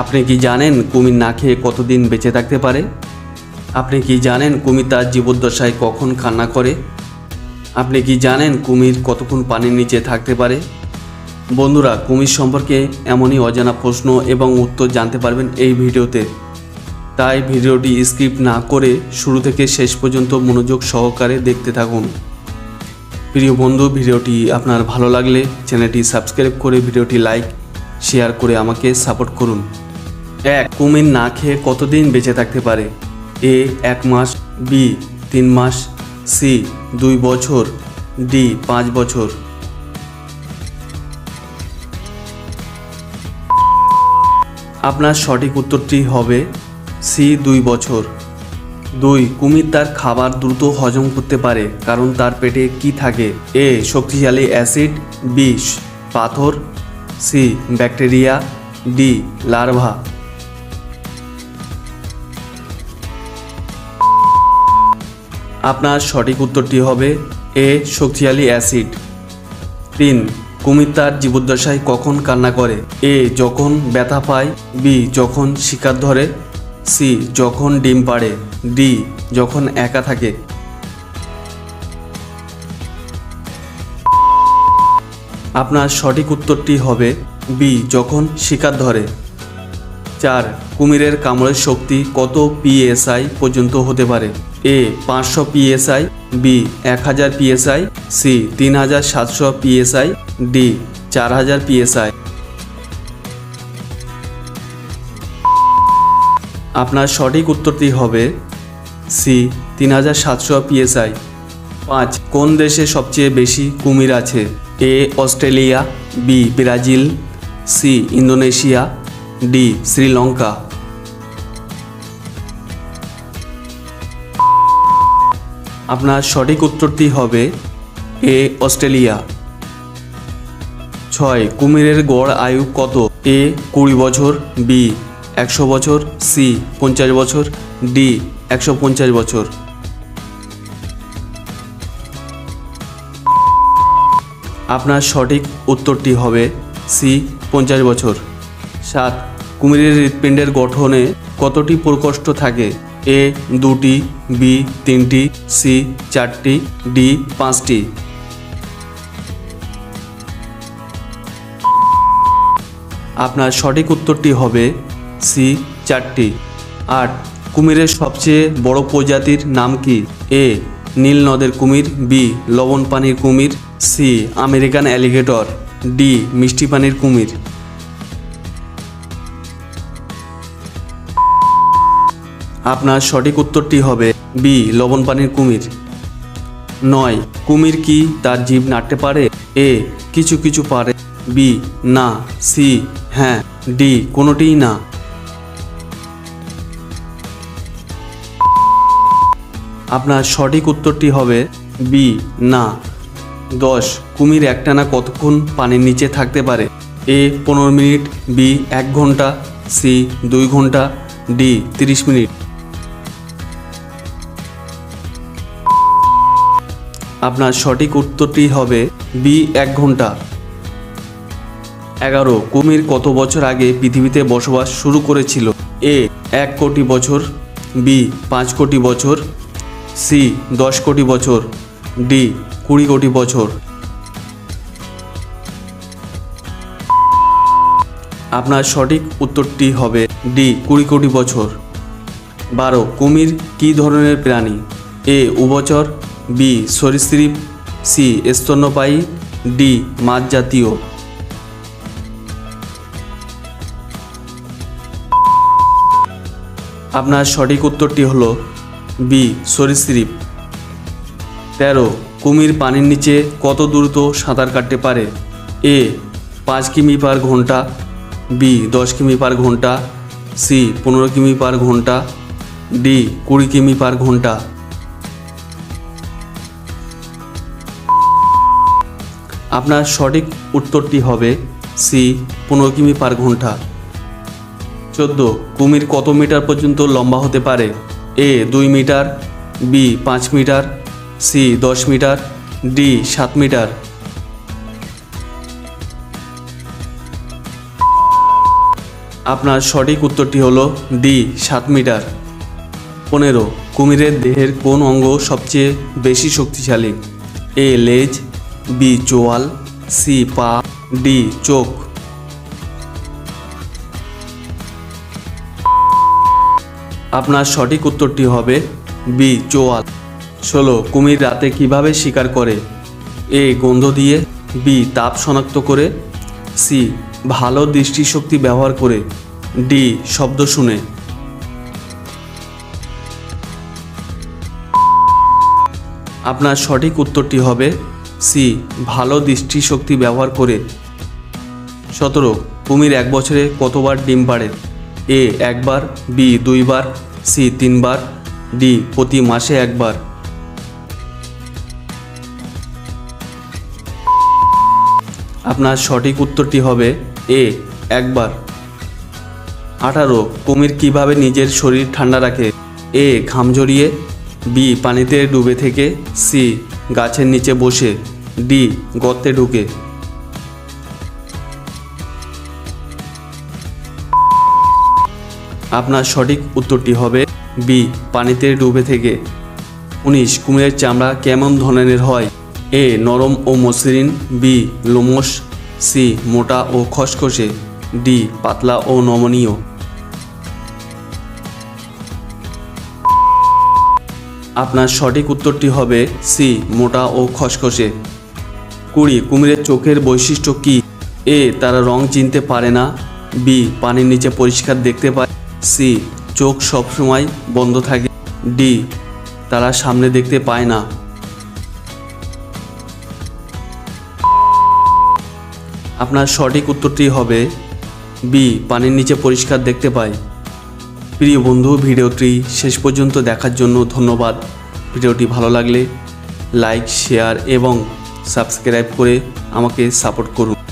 আপনি কি জানেন কুমির না খেয়ে কতদিন বেঁচে থাকতে পারে? আপনি কি জানেন কুমির তার জীবদ্দশায় কখন কান্না করে? আপনি কি জানেন কুমির কতক্ষণ পানির নিচে থাকতে পারে? বন্ধুরা, কুমির সম্পর্কে এমনই অজানা প্রশ্ন এবং উত্তর জানতে পারবেন এই ভিডিওতে। তাই ভিডিওটি স্কিপ না করে শুরু থেকে শেষ পর্যন্ত মনোযোগ সহকারে দেখতে থাকুন। প্রিয় বন্ধু, ভিডিওটি আপনার ভালো লাগলে চ্যানেলটি সাবস্ক্রাইব করে ভিডিওটি লাইক, শেয়ার করে আমাকে সাপোর্ট করুন। এক কুমির না খেয়ে কতদিন বেঁচে থাকতে পারে? এ, এক মাস, বি, তিন মাস, সি, দুই বছর, ডি, পাঁচ বছর। আপনার সঠিক উত্তরটি হবে সি, দুই বছর। দুই, কুমির তার খাবার দ্রুত হজম করতে পারে, কারণ তার পেটে কি থাকে? এ, শক্তিশালী অ্যাসিড, বিষ, পাথর, সি, ব্যাকটেরিয়া, ডি, লার্ভা। আপনার সঠিক উত্তরটি হবে এ, শক্তিশালী অ্যাসিড। তিন কুমির তার জীবদ্দশায় কখন কান্না করে? এ, যখন ব্যথা পায়। বি, যখন শিকার ধরে। সি, যখন ডিম পাড়ে। ডি যখন একা থাকে। আপনার সঠিক উত্তরটি হবে বি, যখন শিকার ধরে। চার কুমিরের কামড়ের শক্তি কত পিএসআই পর্যন্ত হতে পারে? এ, পাঁচশো পিএসআই, বি এক হাজার পিএসআই, সি তিন হাজার সাতশো পিএসআই, ডি চার হাজার পিএসআই। আপনার সঠিক উত্তরটি হবে সি তিন হাজার সাতশো পিএসআই। পাঁচ, কোন দেশে সবচেয়ে বেশি কুমির আছে? A, Australia, B, Brazil, C, Indonesia D, Sri Lanka. আপনার সঠিক উত্তরটি হবে এ, অস্ট্রেলিয়া। ছয়, কুমিরের গড় আয়ু কত? এ, কুড়ি বছর, বি, একশো বছর, সি, পঞ্চাশ বছর, ডি, একশো পঞ্চাশ বছর। আপনার সঠিক উত্তরটি হবে সি, পঞ্চাশ বছর। সাত কুমিরের হৃৎপিণ্ডের গঠনে কতটি প্রকোষ্ঠ থাকে? এ, দুটি, বি, তিনটি, সি, চারটি, ডি, পাঁচটি। আপনার সঠিক উত্তরটি হবে সি, চারটি। আট, কুমিরের সবচেয়ে বড় প্রজাতির নাম কি? এ, নীল নদের কুমির, বি, লবণ পানির কুমির, সি, আমেরিকান অ্যালিগেটর, ডি, মিষ্টি পানির কুমির। আপনার সঠিক উত্তরটি হবে বি, লবণ পানির কুমির। নয়, কুমির কি তার জীব নাড়তে পারে? এ, কিছু কিছু পারে। বি, না। সি হ্যাঁ। ডি কোনোটিই না। আপনার সঠিক উত্তরটি হবে বি, না। দশ, কুমির একটানা কতক্ষণ পানির নিচে থাকতে পারে? এ, পনেরো মিনিট, বি, এক ঘণ্টা, সি, দুই ঘণ্টা, ডি, তিরিশ মিনিট। আপনার সঠিক উত্তরটি হবে বি, এক ঘণ্টা। এগারো, কুমির কত বছর আগে পৃথিবীতে বসবাস শুরু করেছিল? এ, এক কোটি বছর, বি, পাঁচ কোটি বছর, সি, দশ কোটি বছর, ডি, কুড়ি কোটি বছর। আপনার সঠিক উত্তরটি হবে ডি, কুড়ি কোটি বছর। বারো, কুমির কী ধরনের প্রাণী? এ উভচর বি, সরীসৃপ, সি, স্তন্যপায়ী, ডি মাছ জাতীয় আপনার সঠিক উত্তরটি হল বি, সরীসৃপ। তেরো, কুমির পানির নিচে কত দ্রুত সাঁতার কাটতে পারে? এ, পাঁচ কিমি পার ঘণ্টা, বি, দশ কিমি পার ঘণ্টা, সি, পনেরো কিমি পার ঘণ্টা, ডি, কুড়ি কিমি পার ঘণ্টা। আপনার সঠিক উত্তরটি হবে সি পনেরো কিমি পার ঘণ্টা। চোদ্দ, কুমির কত মিটার পর্যন্ত লম্বা হতে পারে? এ দুই মিটার বি পাঁচ মিটার সি দশ মিটার ডি সাত মিটার। আপনার সঠিক উত্তরটি হলো ডি সাত মিটার। পনেরো, কুমিরের দেহের কোন অঙ্গ সবচেয়ে বেশি শক্তিশালী? এ লেজ বি চোয়াল, সি পা, ডি চোখ। আপনার সঠিক উত্তরটি হবে বি চোয়াল। ষোলো, কুমির রাতে কীভাবে শিকার করে? এ, গন্ধ দিয়ে। বি, তাপ শনাক্ত করে। সি, ভালো দৃষ্টিশক্তি ব্যবহার করে। ডি, শব্দ শুনে। আপনার সঠিক উত্তরটি হবে সি, ভালো দৃষ্টিশক্তি ব্যবহার করে। সতেরো, কুমির এক বছরে কতবার ডিম পাড়ে? এ, একবার, বি, দুইবার, সি, তিনবার, ডি, প্রতি মাসে একবার। আপনার সঠিক উত্তরটি হবে এ, একবার। আঠারো, কুমির কীভাবে নিজের শরীর ঠান্ডা রাখে? এ, ঘাম জড়িয়ে বি, পানিতে ডুবে থেকে, সি, গাছের নিচে বসে। ডি গর্তে ঢুকে। আপনার সঠিক উত্তরটি হবে বি, পানিতে ডুবে থেকে। উনিশ, কুমিরের চামড়া কেমন ধরনের হয়? এ, নরম ও মসৃণ। বি লোমস সি, মোটা ও খসখসে। ডি, পাতলা ও নমনীয়। আপনার সঠিক উত্তরটি হবে সি, মোটা ও খসখসে। কুড়ি, কুমিরের চোখের বৈশিষ্ট্য কি? এ, তারা রং চিনতে পারে না। বি, পানির নিচে পরিষ্কার দেখতে পায়। সি, চোখ সবসময় বন্ধ থাকে। ডি, তারা সামনে দেখতে পায় না। আপনার সঠিক উত্তরটি হবে বি, পানির নিচে পরিষ্কার দেখতে পায়। প্রিয় বন্ধু, ভিডিওটি শেষ পর্যন্ত দেখার জন্য ধন্যবাদ। ভিডিওটি ভালো লাগলে লাইক, শেয়ার এবং সাবস্ক্রাইব করে আমাকে সাপোর্ট করুন।